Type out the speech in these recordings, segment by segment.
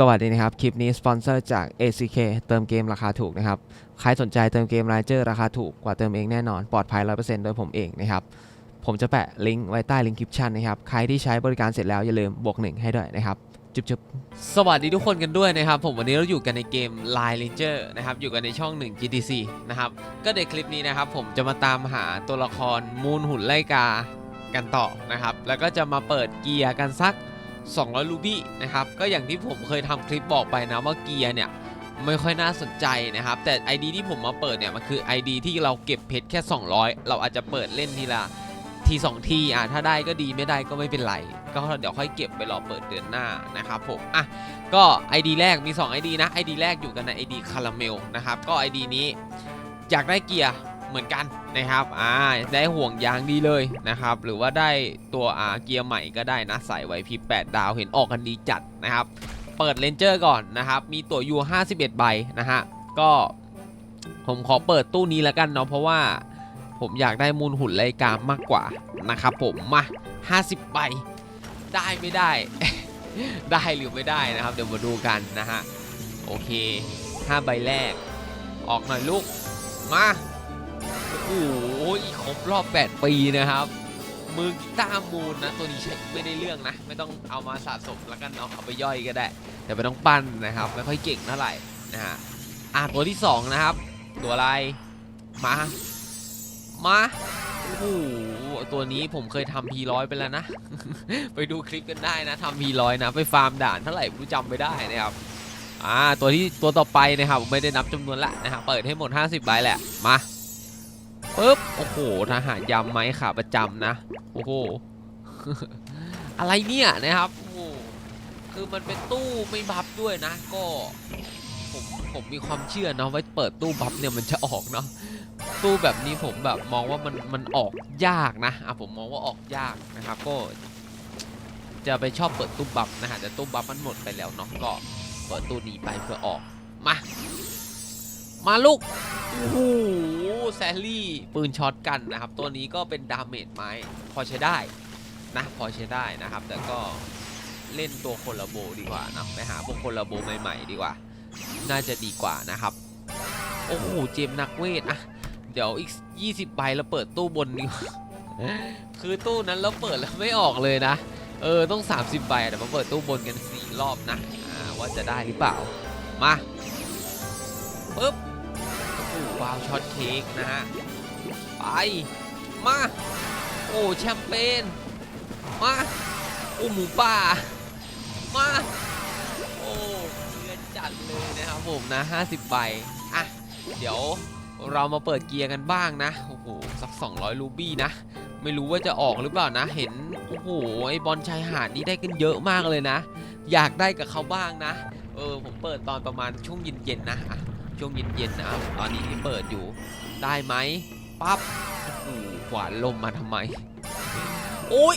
สวัสดีนะครับ คลิปนี้สปอนเซอร์จาก ACK เติมเกมราคาถูกนะครับ ใครสนใจเติมเกมรายเจอร์ราคาถูกกว่าเติมเองแน่นอน ปลอดภัย 100%โดยผมเองนะครับ ผมจะแปะลิงก์ไว้ใต้ลิงก์คลิปชันนะครับ ใครที่ใช้บริการเสร็จแล้วอย่าลืมบวกหนึ่งให้ด้วยนะครับจุ๊บจุ๊บสวัสดีทุกคนกันด้วยนะครับ ผมวันนี้เราอยู่กันในเกม Line Ranger นะครับ อยู่กันในช่อง 1 GTC นะครับ ก็ในคลิปนี้นะครับ ผมจะมาตามหาตัวละครมูลหุ่นไล่กากันต่อนะครับ แล้วก็จะมาเปิดเกียร์กันสัก 200รูบี้นะครับก็อย่างที่ผมเคยทำคลิปบอกไปนะว่าเกียร์เนี่ยไม่ค่อยน่าสนใจนะครับ แต่ ID ที่ผมมาเปิดเนี่ยมันคือ ID ที่เราเก็บเพชรแค่ 200 เราอาจจะเปิดเล่นทีละทีสองทีอะถ้าได้ก็ดีไม่ได้ก็ไม่เป็นไร ก็เดี๋ยวค่อยเก็บไปรอเปิดเดือนหน้านะครับผมอะก็ ID แรกมี 2 ID นะ ID แรกอยู่กันใน ID คาราเมลนะครับก็ ID นี้อยากได้เกียร์ เหมือนกันนะครับอ่าได้ห่วงยางดีเลยนะครับหรือว่าได้ตัวอ่าเกียร์ใหม่ก็ได้นะใส่ไว้พี8ดาวเห็นออกกันดีจัดนะครับ เปิดเลนเจอร์ก่อนนะครับ มีตัวยู51 ใบนะฮะก็ผมขอเปิดตู้นี้แล้วกันเนาะเพราะว่าผมอยากได้มูลหุ่นไลกามากกว่านะครับผมมา 50 ใบ ได้ไม่ได้ ได้หรือไม่ได้นะครับ เดี๋ยวมาดูกันนะฮะ โอเค 5 ใบแรก ออกหน่อยลูก มา โอ้โหครบรอบ 8 ปีนะครับ มือกีตาร์มูลนะ ตัวนี้ใช้ไม่ได้เรื่องนะ ไม่ต้องเอามาสะสมแล้วกันเอาเอาไปย่อยก็ได้ แต่ไม่ต้องปั้นนะครับ ไม่ค่อยเก่งเท่าไหร่นะฮะอะตัวที่ 2 นะครับ ตัวอะไร มา มาโอ้โหตัวนี้ผมเคยทำพีร้อยไปแล้วนะ ไปดูคลิปกันได้นะทำพีร้อยนะ ไปฟาร์มด่านเท่าไหร่ไม่รู้จำไม่ได้นะครับอ่าตัวที่ตัวต่อไปนะครับไม่ได้นับจำนวนละนะฮะเปิดให้หมด 50ใบแหละมา ปึ๊บ โอ้โห ทหารยำไหมขาประจำนะ โอ้โห อะไรเนี่ยนะครับ โอ้โห คือมันเป็นตู้ไม่บัฟด้วยนะ ก็ ผมผมมีความเชื่อนะว่าเปิดตู้บัฟเนี่ยมันจะออกเนาะ ตู้แบบนี้ผมแบบมองว่ามันมันออกยากนะ อะผมมองว่าออกยากนะครับ ก็ จะไปชอบเปิดตู้บัฟนะฮะแต่ตู้บัฟมันหมดไปแล้วเนาะ ก็เปิดตู้นี้ไปเพื่อออก มา มาลูกโอ้โหแซลลี่ ปืนช็อตกันนะครับ ตัวนี้ก็เป็นดาเมจไม้พอใช้ได้นะพอใช้ได้นะครับ แต่ก็เล่นตัวคนละโบดีกว่านะไปหาพวกคนละโบใหม่ๆดีกว่า น่าจะดีกว่านะครับ โอ้โหเจมส์นักเวทอะเดี๋ยวอีก 20ใบแล้วเปิดตู้บนดีกว่าคือตู้นั้นแล้วเปิดแล้วไม่ออกเลยนะ เออต้อง 30ใบอะเดี๋ยวมาเปิดตู้บนกัน4รอบนะว่าจะได้หรือเปล่ามาปึ๊บ วาวช็อตเค้กนะฮะ ไป มา โอ้แชมเปญ มา โอ้หมูป่า มา โอ้เลือนจัดเลยนะครับผมนะ 50 ใบ อะ เดี๋ยวเรามาเปิดเกียร์กันบ้างนะ โอ้โห สัก 200 รูบี้นะ ไม่รู้ว่าจะออกหรือเปล่านะ เห็น โอ้โห ไอบอลชายหาดนี่ได้กันเยอะมากเลยนะ อยากได้กับเขาบ้างนะ เออ ผมเปิดตอนประมาณช่วงเย็นๆนะอะ ช่วงเย็นๆนะตอนนี้ที่เปิดอยู่ได้ไหมปั๊บอ้โหขวานลมมาทำไม โอ้ย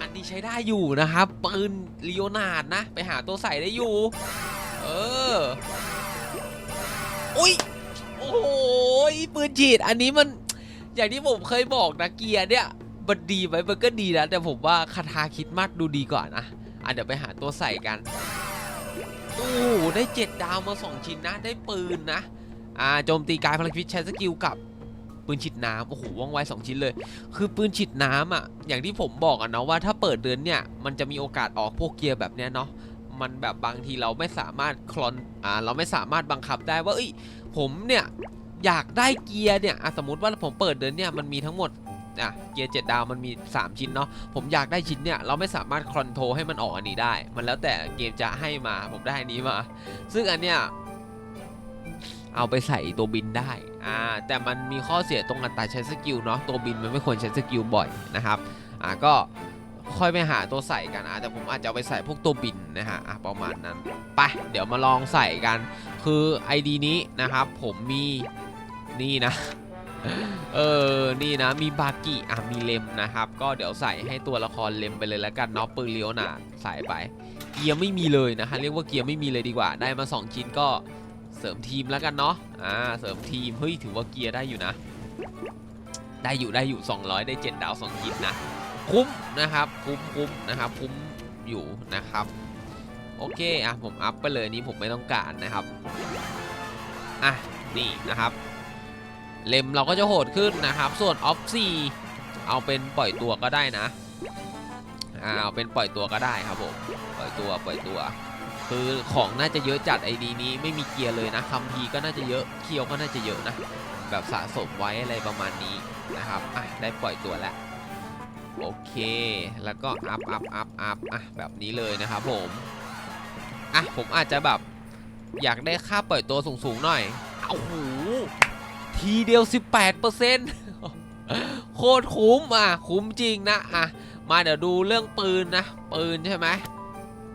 อันนี้ใช้ได้อยู่นะครับปืนลีโอนาร์ดนะ ไปหาตัวใส่ได้อยู่ เอออุ้ยโอ้โหปืนฉีดอันนี้มันอย่างที่ผมเคยบอกนะเกียร์เนี่ยมันดีไหมมันก็ดีนะแต่ผมว่าคาทาคิดมัดดูดีกว่านะอะเดี๋ยวไปหาตัวใส่กัน โอ้โหได้เจ็ดดาวมาสองชิ้นนะ ได้ปืนนะ อ่าโจมตีกายพลังชีวิตใช้สกิลกับปืนฉีดน้ำโอ้โหว่องไวสองชิ้นเลย คือปืนฉีดน้ำอะ อย่างที่ผมบอกอะเนาะว่าถ้าเปิดเดือนเนี่ย มันจะมีโอกาสออกพวกเกียร์แบบเนี้ยเนาะ มันแบบบางทีเราไม่สามารถคลอน อ่า เราไม่สามารถบังคับได้ว่า เอ้ย ผมเนี่ยอยากได้เกียร์เนี่ยสมมติว่าผมเปิดเดือนเนี่ยมันมีทั้งหมด อะเกียร์7ดาวมันมี 3 ชิ้นเนาะผมอยากได้ชิ้นเนี่ยเราไม่สามารถคอนโทรให้มันออกอันนี้ได้ มันแล้วแต่เกมจะให้มาผมได้อันนี้มา ซึ่งอันเนี้ยเอาไปใส่ตัวบินได้ อ่า แต่มันมีข้อเสียตรงอัตราใช้สกิลเนาะ ตัวบินมันไม่ควรใช้สกิลบ่อยนะครับ อ่า ก็ค่อยไปหาตัวใส่กันอะแต่ผมอาจจะเอาไปใส่พวกตัวบินนะฮะ อะ ประมาณนั้น ไป เดี๋ยวมาลองใส่กัน คือ ID นี้นะครับ ผมมี นี่นะ เออ นี่นะ มีบากิอะ มีเลมนะครับ ก็เดี๋ยวใส่ให้ตัวละครเลมไปเลยแล้วกันเนาะปืนเลี้ยวนาใส่ไป เกียร์ไม่มีเลยนะฮะเรียกว่าเกียร์ไม่มีเลยดีกว่า ได้มา 2 ชิ้นก็เสริมทีมแล้วกันเนาะ อ่า เสริมทีม เฮ้ย ถือว่าเกียร์ได้อยู่นะ ได้อยู่ได้อยู่ 200 ได้ 7 ดาว 2 ชิ้นนะ คุ้มนะครับ คุ้มคุ้มนะครับ คุ้มอยู่นะครับ โอเค อะ ผมอัพไปเลยนี้ผมไม่ต้องการนะครับ อะ นี่นะครับ เลมเราก็จะโหดขึ้นนะครับ ส่วนออฟซีเอาเป็นปล่อยตัวก็ได้นะเอาเป็นปล่อยตัวก็ได้ครับผมปล่อยตัวปล่อยตัว คือของน่าจะเยอะจัดไอดีนี้ไม่มีเกียร์เลยนะคัมพีก็น่าจะเยอะเคียวก็น่าจะเยอะนะแบบสะสมไว้อะไรประมาณนี้นะครับอะได้ปล่อยตัวแล้วโอเค แล้วก็อัพอัพอัพอัพอะแบบนี้เลยนะครับผมอะผมอาจจะแบบอยากได้ค่าปล่อยตัวสูงๆหน่อยโอ้โห ทีเดียว 18%โคตรคุ้มอะ คุ้มจริงนะอะมาเดี๋ยวดูเรื่องปืนนะ ปืนใช่ไหม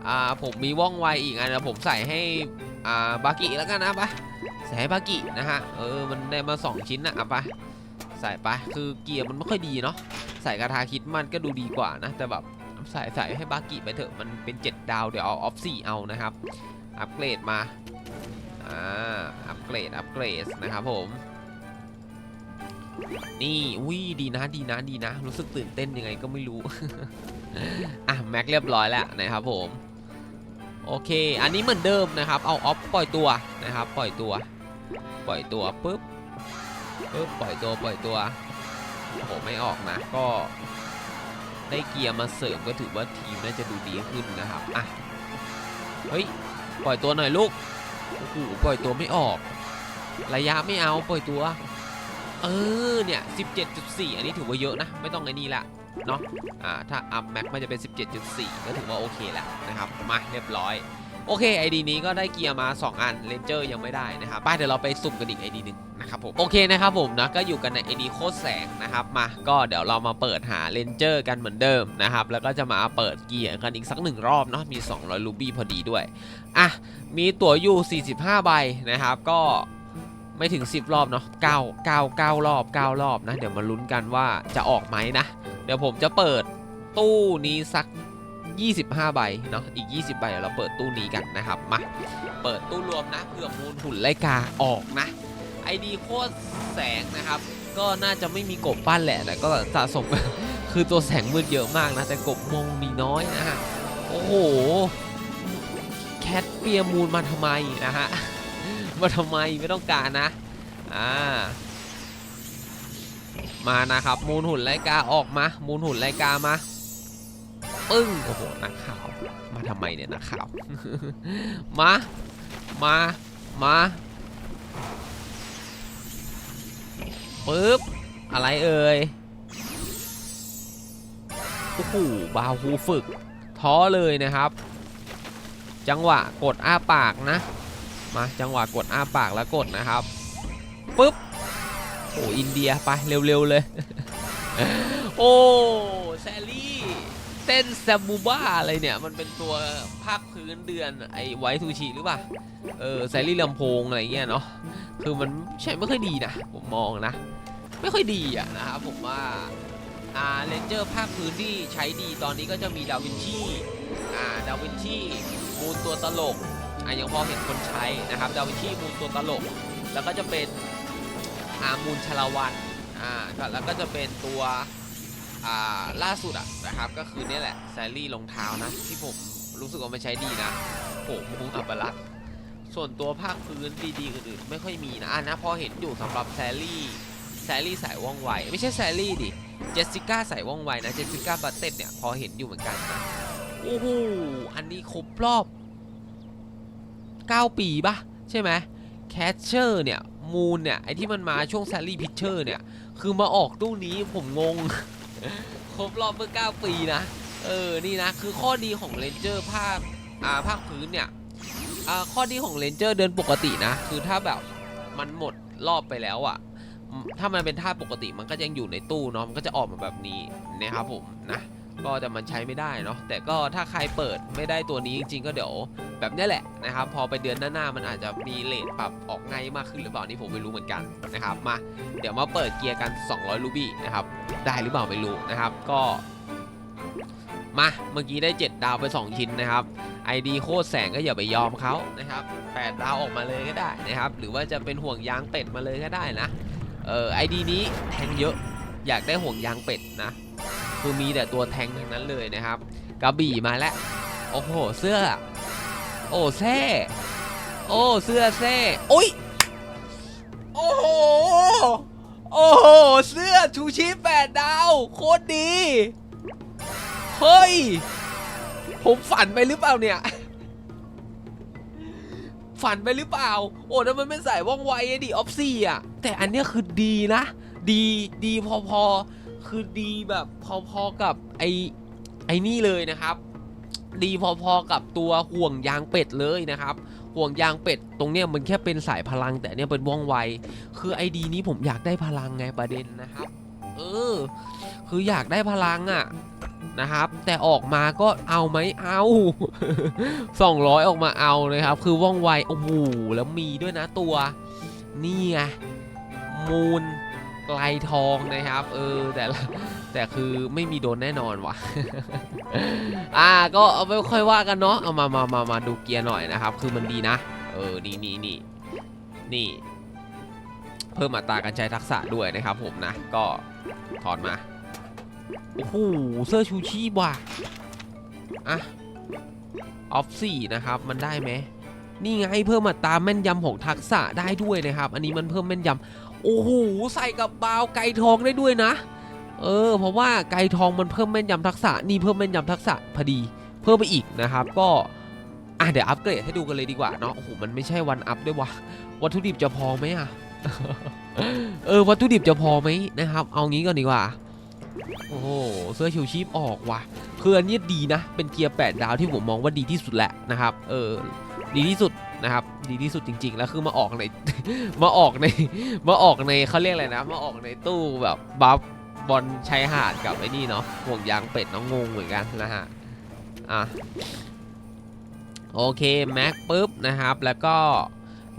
อ่าผมมีว่องไวอีกอันนะผมใส่ให้อ่าบากิแล้วกันนะปะใส่ให้บากินะฮะเออมันได้มา 2 ชิ้นนะเอาไปใส่ไปคือเกียร์มันไม่ค่อยดีเนาะใส่กระทาคิดมันก็ดูดีกว่านะ แต่แบบใส่ใส่ให้บากิไปเถอะมันเป็น 7 ดาวเดี๋ยวเอาออฟสี่เอานะครับ อัปเกรดมาอ่าอัปเกรดอัปเกรดนะครับผม นี่อุ้ยดีนะดีนะดีนะ รู้สึกตื่นเต้นยังไงก็ไม่รู้ อะแม็กเรียบร้อยแล้วนะครับผม โอเค อันนี้เหมือนเดิมนะครับ เอาออฟปล่อยตัวนะครับ ปล่อยตัว ปล่อยตัวปุ๊บปุ๊บปล่อยตัวปล่อยตัวโอ้โหไม่ออกนะ ก็ได้เกียร์มาเสริมก็ถือว่าทีมน่าจะดูดีขึ้นนะครับอะเฮ้ยปล่อยตัวหน่อยลูกโอ้โหปล่อยตัวไม่ออก ระยะไม่เอาปล่อยตัว เออเนี่ย17.4 อันนี้ถือว่าเยอะนะ ไม่ต้องไอ้นี่ละเนาะอ่าถ้าอัพแม็กมันจะเป็น 17.4 ก็ถือว่าโอเคแล้วนะครับมาเรียบร้อยโอเคไอดีนี้ก็ได้เกียร์มา 2 อันเลนเจอร์ยังไม่ได้นะครับป้าเดี๋ยวเราไปสุ่มกันอีกไอดีหนึ่งนะครับผมโอเคนะครับผมนะก็อยู่กันในไอดีโคตรแสงนะครับมาก็เดี๋ยวเรามาเปิดหาเลนเจอร์กันเหมือนเดิมนะครับแล้วก็จะมาเปิดเกียร์กันอีกสักหนึ่งรอบเนาะมี 200 ลูบี้พอดีด้วยอะมีตั๋วอยู่ 45 ใบนะครับก็ ไม่ถึง 10 รอบเนาะ9 9 9 รอบ 9 รอบนะ เดี๋ยวมาลุ้นกันว่าจะออกไหมนะ เดี๋ยวผมจะเปิดตู้นี้สัก 25 ใบเนาะอีก 20 ใบเดี๋ยวเราเปิดตู้นี้กันนะครับมาเปิดตู้รวมนะเผื่อมูลหุ่นไลกาออกนะไอดีโคตรแสงนะครับ ก็น่าจะไม่มีกบปั้นแหละแต่ก็สะสมคือตัวแสงมืดเยอะมากนะ แต่กบมองมีน้อยนะฮะโอ้โหแคทเปียมูลมาทำไมนะฮะ มาทำไมไม่ต้องการนะ อ่า มานะครับ มูลหุ่นไลกาออกมา มูลหุ่นไลกามา ปึ้ง โอ้โห นักข่าว มาทำไมเนี่ยนักข่าว มา มา มาปึ๊บ อะไรเอ่ย โอ้โห บาวฮูฝึก ท้อเลยนะครับ จังหวะกดอ้าปากนะ มาจังหวะกดอ้าปากแล้วกดนะครับปึ๊บโอ้อินเดียไปเร็วๆเลย โอ้แซลลี่เต้นแซมูบ้าอะไรเนี่ย มันเป็นตัวภาคพื้นเดือนไอไวทูชิหรือเปล่าเออแซลลี่ลำโพงอะไรเงี้ยเนาะคือมันใช่ไม่ค่อยดีนะผมมองนะ ไม่ค่อยดีอะนะครับผมว่าอ่าเลนเจอร์ภาคพื้นที่ใช้ดีตอนนี้ก็จะมีดาวินชีอ่าดาวินชีมูลตัวตลก อะยังพอเห็นคนใช้นะครับดาวินชีมูลตัวตลก แล้วก็จะเป็นอามูลชลาวันอ่าแล้วก็จะเป็นตัวอ่าล่าสุดอะนะครับก็คือเนี่ยแหละแซลลี่รองเท้านะที่ผมรู้สึกว่ามันใช้ดีนะผมมุงอัปลักษณ์ส่วนตัวภาคพื้นดีๆอื่นๆไม่ค่อยมีนะอะนะพอเห็นอยู่สำหรับแซลลี่แซลลี่สายว่องไวไม่ใช่แซลลี่ดิเจสสิก้าใส่ว่องไวนะเจสสิก้าบัตเต็ดเนี่ยพอเห็นอยู่เหมือนกันนะโอ้โหอันนี้ครบรอบ 9 ปีปะใช่ไหมแคชเชอร์เนี่ยมูนเนี่ยไอที่มันมาช่วงแซลลี่พิชเชอร์เนี่ย คือมาออกตู้นี้ผมงง ครบรอบเมื่อ 9 ปีนะ เออ นี่นะ คือข้อดีของเลนเจอร์ภาคอ่าภาคพื้นเนี่ยอ่าข้อดีของเลนเจอร์เดินปกตินะ คือถ้าแบบมันหมดรอบไปแล้วอะอืมถ้ามันเป็นท่าปกติมันก็ยังอยู่ในตู้เนาะมันก็จะออกมาแบบนี้นะครับผมนะ ก็แต่มันใช้ไม่ได้เนาะแต่ก็ถ้าใครเปิดไม่ได้ตัวนี้จริง ๆ ก็เดี๋ยวแบบนี้แหละนะครับ พอไปเดือนหน้าๆมันอาจจะมีเลทปรับออกง่ายมากขึ้นหรือเปล่านี่ผมไม่รู้เหมือนกันนะครับมาเดี๋ยวมาเปิดเกียร์กัน 200ลูบี้นะครับได้หรือเปล่าไม่รู้นะครับก็มาเมื่อกี้ได้ 7 ดาวไป 2 ชิ้นนะครับ ID โคตรแสงก็อย่าไปยอมเขานะครับ8ดาวออกมาเลยก็ได้นะครับ หรือว่าจะเป็นห่วงยางเป็ดมาเลยก็ได้นะเออไอดีนี้แทงเยอะอยากได้ห่วงยางเป็ดนะ คือมีแต่ตัวแทงทั้งนั้นเลยนะครับกระบี่มาแล้ว โอ้โห เสื้อ โอ้แซ่โอ้เสื้อแซ่โอ้ยโอ้โหโอ้โห เสื้อชูชีพแปดดาว โคตรดี เฮ้ย ผมฝันไปหรือเปล่าเนี่ย ฝันไปหรือเปล่า โอ้แล้วมันเป็นสายว่องไวอะดิออฟซี่อะแต่อันเนี้ยคือดีนะ ดีดีพอๆ คือดีแบบพอๆกับไอไอนี่เลยนะครับ ดีพอๆกับตัวห่วงยางเป็ดเลยนะครับ ห่วงยางเป็ดตรงเนี้ยมันแค่เป็นสายพลังแต่เนี้ยเป็นว่องไว คือไอดีนี้ผมอยากได้พลังไงประเด็นนะครับ เออ คืออยากได้พลังอะนะครับ แต่ออกมาก็เอาไหมเอา200 ออกมาเอานะครับ คือว่องไวโอ้โหแล้วมีด้วยนะตัว นี่ไงมูล ไกลทองนะครับ เออแต่ละแต่คือไม่มีโดนแน่นอนว่ะ อ่าก็เอาไม่ค่อยว่ากันเนาะเอามามามามาดูเกียร์หน่อยนะครับ คือมันดีนะ เออนี่นี่นี่นี่ เพิ่มอัตราการใช้ทักษะด้วยนะครับผมนะ ก็ถอนมาโอ้โหเสื้อชูชีพว่ะอะออฟสี่นะครับ มันได้ไหมนี่ไงเพิ่มอัตราแม่นยำของทักษะได้ด้วยนะครับ อันนี้มันเพิ่มแม่นยำ โอ้โหใส่กับบาวไก่ทองได้ด้วยนะ เออ เพราะว่าไก่ทองมันเพิ่มแม่นยำทักษะนี่เพิ่มแม่นยำทักษะพอดี เพิ่มไปอีกนะครับ ก็อะเดี๋ยวอัปเกรดให้ดูกันเลยดีกว่าเนาะโอ้โหมันไม่ใช่วันอัพด้วยวะวัตถุดิบจะพอไหมอะเออวัตถุดิบจะพอไหมนะครับ เอางี้ก่อนดีกว่า โอ้โหเสื้อชูชีพออกว่ะคืออันนี้ดีนะ เป็นเกียร์ 8 ดาวที่ผมมองว่าดีที่สุดแหละนะครับ เออ ดีที่สุดนะครับ ดีที่สุดจริง ๆ แล้วคือมาออกใน มาออกใน มาออกในเขาเรียกอะไรนะ มาออกในตู้แบบบัฟบอลชายหาดกับไอ้นี่เนาะห่วงยางเป็ดน้องงงเหมือนกันนะฮะ อะ โอเค แม็กปุ๊บนะครับ แล้วก็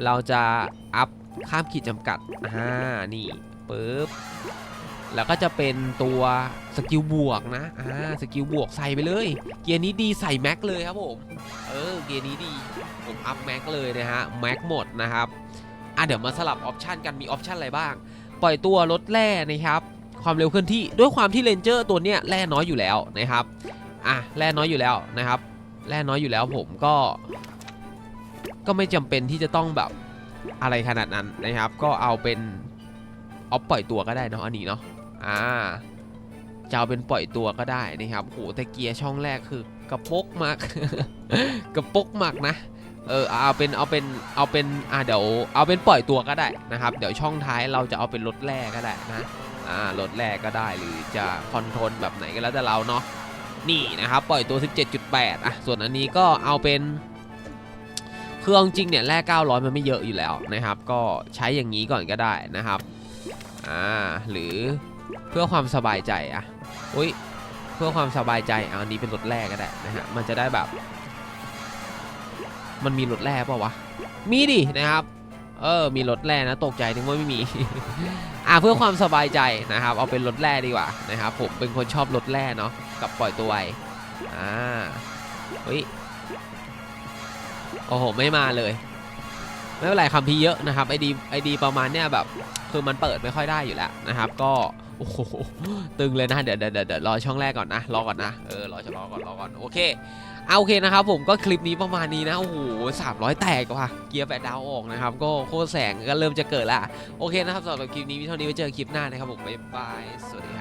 เราจะอัพข้ามขีดจำกัดอ่านี่ปุ๊บ แล้วก็จะเป็นตัวสกิลบวกนะอ่าสกิลบวกใส่ไปเลย เกียร์นี้ดีใส่แม็กเลยครับผม เออ เกียร์นี้ดี ผมอัพแม็กเลยนะฮะ แม็กหมดนะครับ อะเดี๋ยวมาสลับออปชันกันมีออปชันอะไรบ้าง ปล่อยตัวลดแร่นะครับ ความเร็วเคลื่อนที่ด้วยความที่เลนเจอร์ตัวเนี้ยแร่น้อยอยู่แล้วนะครับ อะแร่น้อยอยู่แล้วนะครับ แร่น้อยอยู่แล้วผมก็ ก็ไม่จำเป็นที่จะต้องแบบอะไรขนาดนั้นนะครับ ก็เอาเป็นออฟปล่อยตัวก็ได้เนาะอันนี้เนาะ อ่าจะเอาเป็นปล่อยตัวก็ได้นะครับโหแต่เกียร์ช่องแรกคือกระปกมาก กระปกมากนะ เออเอาเป็นเอาเป็นเอาเป็นอ่าเดี๋ยวเอาเป็นปล่อยตัวก็ได้นะครับ เดี๋ยวช่องท้ายเราจะเอาเป็นรถแร่ก็ได้นะ อ่ารถแร่ก็ได้หรือจะคอนโทรลแบบไหนก็แล้วแต่เราเนาะ นี่นะครับปล่อยตัว 17.8อะส่วนอันนี้ก็เอาเป็นคือเอาจริงเนี่ยแร่900 มันไม่เยอะอยู่แล้วนะครับ ก็ใช้อย่างนี้ก่อนก็ได้นะครับ อ่าหรือ เพื่อความสบายใจอะอุ้ยเพื่อความสบายใจเอาอันนี้เป็นรถแรกก็ได้นะฮะมันจะได้แบบ มันมีรถแร่ป่าวะมีดินะครับ เออมีรถแร่นะตกใจนึกว่าไม่มี อ่าเพื่อความสบายใจนะครับ เอาเป็นรถแร่ดีกว่านะครับผมเป็นคนชอบรถแร่เนาะกับปล่อยตัวไวอ่าเฮ้ยโอ้โหไม่มาเลย ไม่เป็นไรคำพีร์เยอะนะครับไอดีไอดีประมาณเนี้ยแบบคือมันเปิดไม่ค่อยได้อยู่แล้วนะครับ ก็ โอ้โหตึงเลยนะเดี๋ยวเดี๋ยวเดี๋ยวรอช่องแรกก่อนนะรอก่อนนะเออรอจะรอก่อนรอก่อนโอเคเอาโอเคนะครับผมก็คลิปนี้ประมาณนี้นะโอ้โหสามร้อยแตกว่ะเกียร์แปดดาวออกนะครับก็โคตรแสงก็เริ่มจะเกิดละโอเคนะครับสำหรับคลิปนี้มีเท่านี้ไว้เจอคลิปหน้านะครับผมบ๊ายบายสวัสดีครับ